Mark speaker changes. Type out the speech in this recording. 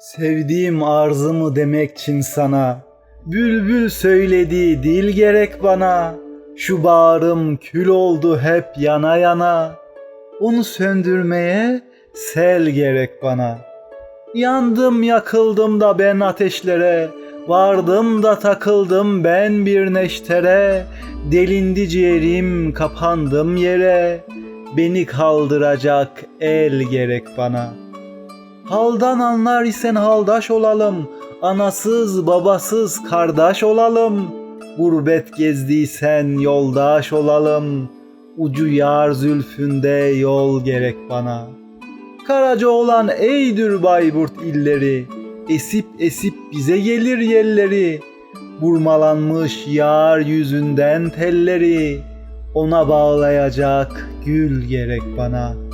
Speaker 1: Sevdiğim arzımı demek için sana? Bülbül söyledi dil gerek bana? Şu bağrım kül oldu hep yana yana. Onu söndürmeye sel gerek bana. Yandım yakıldım da ben ateşlere. Vardım da takıldım ben bir neştere. Delindi ciğerim kapandım yere. Beni kaldıracak el gerek bana Haldan anlar isen haldaş olalım Anasız babasız kardeş olalım. Gurbet gezdiysen yoldaş olalım Ucu yar zülfünde yol gerek bana. Karaca olan eydür Bayburt illeri Esip esip bize gelir yelleri Burmalanmış yar yüzünden telleri Ona bağlayacak gül gerek bana.''